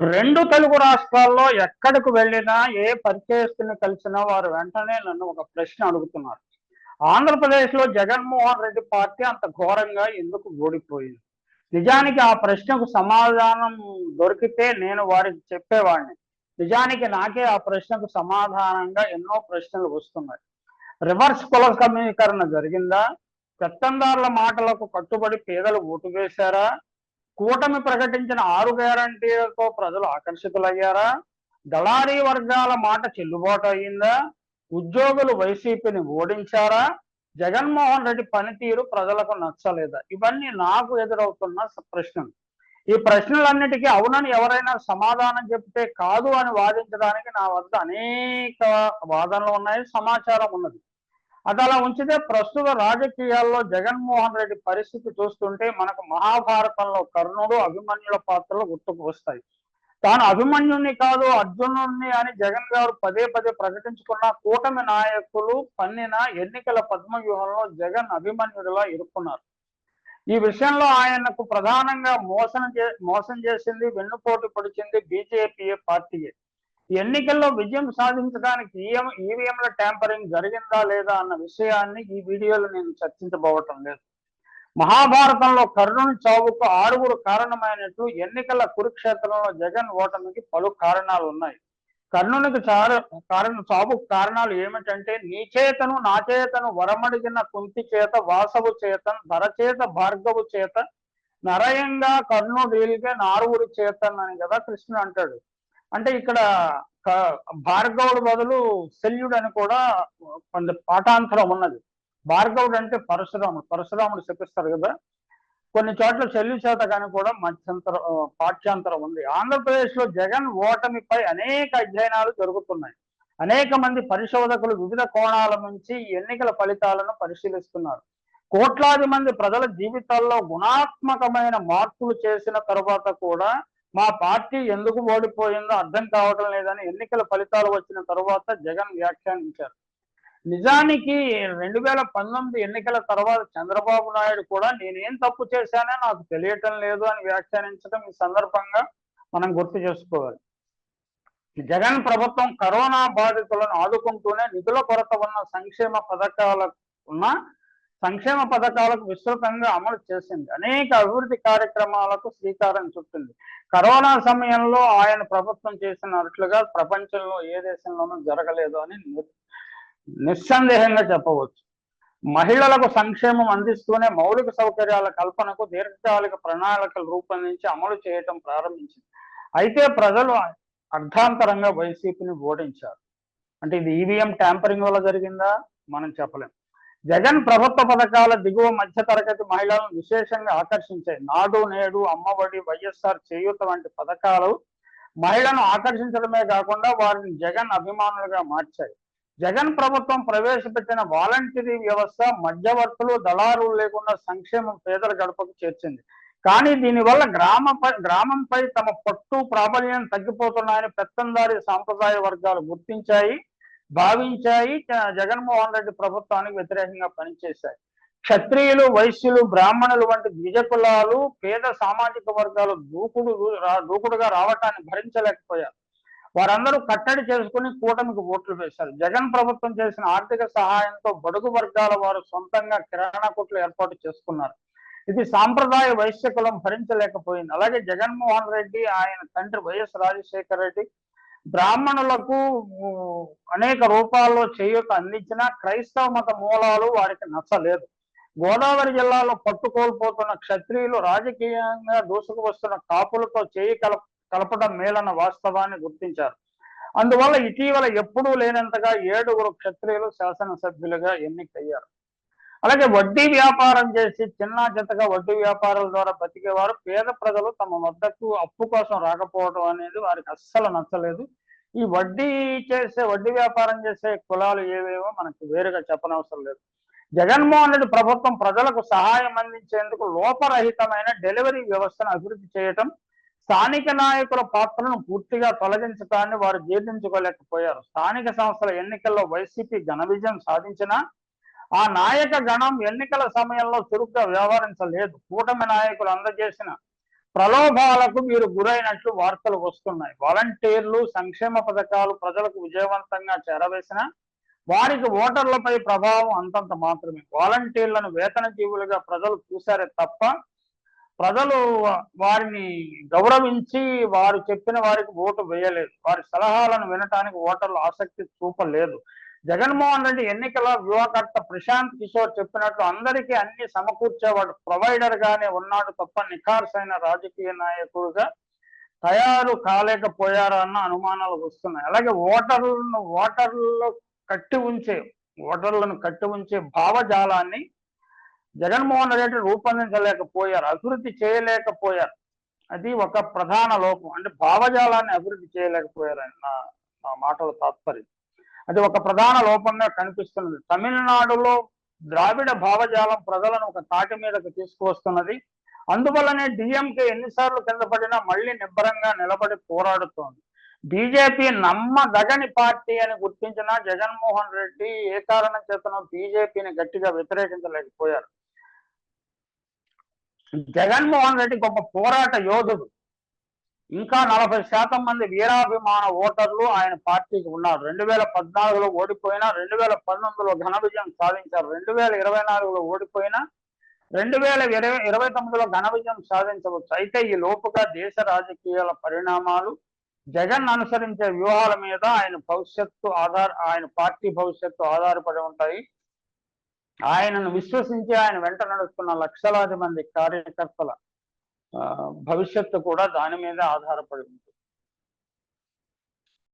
రెండు తెలుగు రాష్ట్రాల్లో ఎక్కడికి వెళ్ళినా ఏ పరిచయస్తుని కలిసినా వారు వెంటనే నన్ను ఒక ప్రశ్న అడుగుతున్నారు. ఆంధ్రప్రదేశ్లో జగన్మోహన్ రెడ్డి పార్టీ అంత ఘోరంగా ఎందుకు ఓడిపోయింది? నిజానికి ఆ ప్రశ్నకు సమాధానం దొరికితే నేను వారికి చెప్పేవాడిని. నిజానికి నాకే ఆ ప్రశ్నకు సమాధానంగా ఎన్నో ప్రశ్నలు వస్తున్నాయి. రివర్స్ కుల సమీకరణ జరిగిందా? పెత్తందారుల మాటలకు కట్టుబడి పేదలు ఓటు వేశారా? కూటమి ప్రకటించిన ఆరు గ్యారంటీలతో ప్రజలు ఆకర్షితులయ్యారా? దళారీ వర్గాల మాట చెల్లుబాటు అయ్యిందా? ఉద్యోగులు వైసీపీని ఓడించారా? జగన్మోహన్ రెడ్డి పనితీరు ప్రజలకు నచ్చలేదా? ఇవన్నీ నాకు ఎదురవుతున్న ప్రశ్నలు. ఈ ప్రశ్నలన్నిటికీ అవునని ఎవరైనా సమాధానం చెప్తే కాదు అని వాదించడానికి నా వద్ద అనేక వాదనలు ఉన్నాయి సమాచారం ఉన్నది. అది అలా ఉంచితే ప్రస్తుత రాజకీయాల్లో జగన్మోహన్ రెడ్డి పరిస్థితి చూస్తుంటే మనకు మహాభారతంలో కర్ణుడు అభిమన్యుల పాత్రలు గుర్తుకు వస్తాయి. తాను అభిమన్యుణ్ణి కాదు అర్జునుణ్ణి అని జగన్ గారు పదే పదే ప్రకటించుకున్న కూటమి నాయకులు పన్నిన ఎన్నికల పద్మవ్యూహంలో జగన్ అభిమన్యుడిలా ఇరుక్కున్నారు. ఈ విషయంలో ఆయనకు ప్రధానంగా మోసం చే మోసం చేసింది వెన్నుపోటు పొడిచింది బీజేపీ పార్టీయే. ఎన్నికల్లో విజయం సాధించడానికి ఈఎం ఈవీఎంల ట్యాంపరింగ్ జరిగిందా లేదా అన్న విషయాన్ని ఈ వీడియోలో నేను చర్చించబోవటం లేదు. మహాభారతంలో కర్ణుని చావుకు ఆరుగురు కారణమైనట్లు ఎన్నికల కురుక్షేత్రంలో జగన్ ఓటమికి పలు కారణాలు ఉన్నాయి. కర్ణునికి కారణ చావుకు కారణాలు ఏమిటంటే నీచేతను నాచేతను వరమడిగిన కుంతి చేత వాసవు చేతన్ ధరచేత భార్గవు చేత నరయంగా కర్ణుడీల్గా నారుగురు చేతన్ అని కదా కృష్ణుడు అంటాడు. అంటే ఇక్కడ భార్గవుడు బదులు శల్యుడు అని కూడా కొంత పాఠాంతరం ఉన్నది. భార్గవుడు అంటే పరశురాముడు. పరశురాముడు చెప్పిస్తారు కదా. కొన్ని చోట్ల చెల్లి చేత కానీ కూడా మధ్యంతరం పాఠ్యాంతరం ఉంది. ఆంధ్రప్రదేశ్లో జగన్ ఓటమిపై అనేక అధ్యయనాలు జరుగుతున్నాయి. అనేక మంది పరిశోధకులు వివిధ కోణాల నుంచి ఎన్నికల ఫలితాలను పరిశీలిస్తున్నారు. కోట్లాది మంది ప్రజల జీవితాల్లో గుణాత్మకమైన మార్పులు చేసిన తరువాత కూడా మా పార్టీ ఎందుకు ఓడిపోయిందో అర్థం కావడం లేదని ఎన్నికల ఫలితాలు వచ్చిన తరువాత జగన్ వ్యాఖ్యానించారు. నిజానికి రెండు వేల పంతొమ్మిది ఎన్నికల తర్వాత చంద్రబాబు నాయుడు కూడా నేనేం తప్పు చేశానో నాకు తెలియటం లేదు అని వ్యాఖ్యానించడం ఈ సందర్భంగా మనం గుర్తు చేసుకోవాలి. జగన్ ప్రభుత్వం కరోనా బాధితులను ఆదుకుంటూనే నిధుల కొరత ఉన్న సంక్షేమ పథకాల ఉన్న సంక్షేమ పథకాలకు విస్తృతంగా అమలు చేసింది. అనేక అభివృద్ధి కార్యక్రమాలకు శ్రీకారం చుట్టింది. కరోనా సమయంలో ఆయన ప్రభుత్వం చేసినట్లుగా ప్రపంచంలో ఏ దేశంలోనూ జరగలేదు అని నిస్సందేహంగా చెప్పవచ్చు. మహిళలకు సంక్షేమం అందిస్తూనే మౌలిక సౌకర్యాల కల్పనకు దీర్ఘకాలిక ప్రణాళికలు రూపొందించి అమలు చేయటం ప్రారంభించింది. అయితే ప్రజలు అర్ధాంతరంగా వైసీపీని ఓడించారు. అంటే ఇది ఈవీఎం ట్యాంపరింగ్ వల్ల జరిగిందా? మనం చెప్పలేం. జగన్ ప్రభుత్వ పథకాల దిగువ మధ్య తరగతి మహిళలను విశేషంగా ఆకర్షించాయి నాడు నేడు అమ్మఒడి వైఎస్ఆర్ చేయూత వంటి పథకాలు మహిళను ఆకర్షించడమే కాకుండా వారిని జగన్ అభిమానులుగా మార్చాయి. జగన్ ప్రభుత్వం ప్రవేశపెట్టిన వాలంటరీ వ్యవస్థ మధ్యవర్తులు దళారులు లేకుండా సంక్షేమం పేదల గడపకు చేర్చింది. కానీ దీనివల్ల గ్రామ గ్రామంపై తమ పట్టు ప్రాబల్యం తగ్గిపోతున్నాయని పెత్తందారి సాంప్రదాయ వర్గాలు గుర్తించాయి. భావించాయి. జగన్మోహన్ రెడ్డి ప్రభుత్వానికి వ్యతిరేకంగా పనిచేశాయి. క్షత్రియులు వైశ్యులు బ్రాహ్మణులు వంటి ద్విజ కులాలు పేద సామాజిక వర్గాలు దూకుడు దూకుడుగా రావటాన్ని భరించలేకపోయారు. వారందరూ కట్టడి చేసుకుని కూటమికి ఓట్లు వేశారు. జగన్ ప్రభుత్వం చేసిన ఆర్థిక సహాయంతో బడుగు వర్గాల వారు సొంతంగా కిరాణా కొట్లు ఏర్పాటు చేసుకున్నారు. ఇది సాంప్రదాయ వైశ్య కులం భరించలేకపోయింది. అలాగే జగన్మోహన్ రెడ్డి ఆయన తండ్రి వైఎస్ రాజశేఖర రెడ్డి బ్రాహ్మణులకు అనేక రూపాల్లో చేయూత అందించిన క్రైస్తవ మత మూలాలు వారికి నచ్చలేదు. గోదావరి జిల్లాలో పట్టు కోల్పోతున్న క్షత్రియులు రాజకీయంగా దూసుకు వస్తున్న కాపులతో చేయి కలప కలపడం మేలన్న వాస్తవాన్ని గుర్తించారు. అందువల్ల ఇటీవల ఎప్పుడూ లేనంతగా ఏడుగురు క్షత్రియులు శాసనసభ్యులుగా ఎన్నికయ్యారు. అలాగే వడ్డీ వ్యాపారం చేసి చిన్న చిత్తగా వడ్డీ వ్యాపారాల ద్వారా బతికేవారు పేద ప్రజలు తమ వద్దకు అప్పు కోసం రాకపోవడం అనేది వారికి అస్సలు నచ్చలేదు. ఈ వడ్డీ చేసే వడ్డీ వ్యాపారం చేసే కులాలు ఏవేవో మనకు వేరుగా చెప్పనవసరం లేదు. జగన్మోహన్ రెడ్డి ప్రభుత్వం ప్రజలకు సహాయం అందించేందుకు లోపరహితమైన డెలివరీ వ్యవస్థను అభివృద్ధి చేయటం స్థానిక నాయకుల పాత్రను పూర్తిగా తొలగించడాన్ని వారు జీర్ణించుకోలేకపోయారు. స్థానిక సంస్థల ఎన్నికల్లో వైసీపీ ఘన విజయం సాధించినా ఆ నాయక గణం ఎన్నికల సమయంలో చురుగ్గా వ్యవహరించలేదు. కూటమి నాయకులు అందజేసిన ప్రలోభాలకు మీరు గురైనట్లు వార్తలు వస్తున్నాయి. వాలంటీర్లు సంక్షేమ పథకాలు ప్రజలకు విజయవంతంగా చేరవేసిన వారికి ఓటర్లపై ప్రభావం అంతంత మాత్రమే. వాలంటీర్లను వేతన జీవులుగా ప్రజలు చూశారే తప్ప ప్రజలు వారిని గౌరవించి వారు చెప్పిన వారికి ఓటు వేయలేదు. వారి సలహాలను వినటానికి ఓటర్లు ఆసక్తి చూపలేదు. జగన్మోహన్ రెడ్డి ఎన్నికల వ్యూహకర్త ప్రశాంత్ కిషోర్ చెప్పినట్లు అందరికీ అన్ని సమకూర్చేవాడు ప్రొవైడర్ గానే ఉన్నాడు తప్ప నిఖార్సైన రాజకీయ నాయకుడుగా తయారు కాలేకపోయారా అన్న అనుమానాలు వస్తున్నాయి. అలాగే ఓటర్లను ఓటర్లు కట్టి ఉంచే ఓటర్లను కట్టి ఉంచే భావజాలాన్ని జగన్మోహన్ రెడ్డి రూపొందించలేకపోయారు అభివృద్ధి చేయలేకపోయారు. అది ఒక ప్రధాన లోపం. అంటే భావజాలాన్ని అభివృద్ధి చేయలేకపోయారు నా మాటల తాత్పర్యం. అది ఒక ప్రధాన లోపంగా కనిపిస్తున్నది. తమిళనాడులో ద్రావిడ భావజాలం ప్రజలను ఒక తాటి మీదకు తీసుకువస్తున్నది. అందువల్లనే డిఎంకే ఎన్నిసార్లు కింద పడినా మళ్ళీ నిబ్బరంగా నిలబడి పోరాడుతోంది. బీజేపీ నమ్మదగని పార్టీ అని గుర్తించిన జగన్మోహన్ రెడ్డి ఏ కారణం చేతనో బీజేపీని గట్టిగా వ్యతిరేకించలేకపోయారు. జగన్మోహన్ రెడ్డి గొప్ప పోరాట యోధుడు. ఇంకా నలభై శాతం మంది వీరాభిమాన ఓటర్లు ఆయన పార్టీకి ఉన్నారు. రెండు వేల పద్నాలుగులో ఓడిపోయినా రెండు వేల పంతొమ్మిదిలో ఘన విజయం సాధించారు. రెండు వేల ఇరవై నాలుగులో ఓడిపోయినా రెండు వేల ఇరవై ఇరవై తొమ్మిదిలో ఘన విజయం సాధించవచ్చు. అయితే ఈ లోపుగా దేశ రాజకీయాల పరిణామాలు జగన్ అనుసరించే వ్యూహాల మీద ఆయన భవిష్యత్తు ఆధార ఆయన పార్టీ భవిష్యత్తు ఆధారపడి ఉంటాయి. ఆయనను విశ్వసించి ఆయన వెంట నడుస్తున్న లక్షలాది మంది కార్యకర్తల భవిష్యత్తు కూడా దాని మీద ఆధారపడి ఉంటుంది.